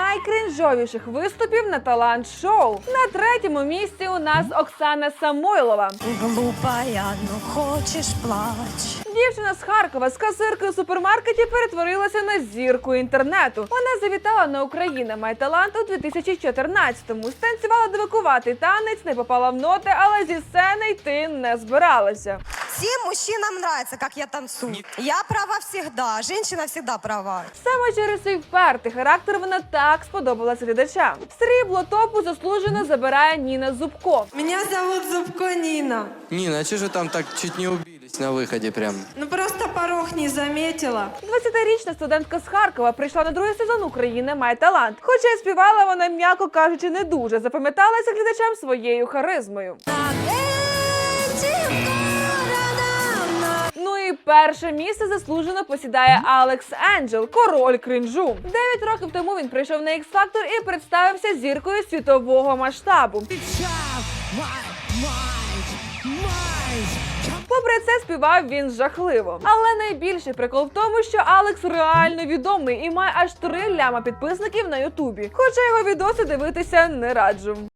найкринжовіших виступів на талант шоу. На третьому місці у нас Оксана Самойлова. Глупая, ну хочешь плачь. Дівчина з Харкова з касиркою в супермаркеті перетворилася на зірку інтернету. Вона завітала на Україна май талант у 2014-му. Станцювала дивакуватий танець, не попала в ноти, але зі сцени йти не збиралася. Всем мужчинам нравится, как я танцую. Я права всегда, женщина всегда права. Саме через свій впертий характер вона так сподобалась глядачам. Срібло топу заслужено забирає Ніна Зубко. Меня зовут Зубко Нина. Нина, а че же там так чуть не убились на выходе прям? Ну просто порог не заметила. 20-річна студентка з Харкова прийшла на другий сезон України має талант. Хоча й співала вона, м'яко кажучи, не дуже запам'яталася глядачам своєю харизмою. Ну і перше місце заслужено посідає Алекс Енджел, король кринжу. Дев'ять років тому він прийшов на X-Factor і представився зіркою світового масштабу. Попри це, співав він жахливо. Але найбільший прикол в тому, що Алекс реально відомий і має аж три ляма підписників на Ютубі. Хоча його відоси дивитися не раджу.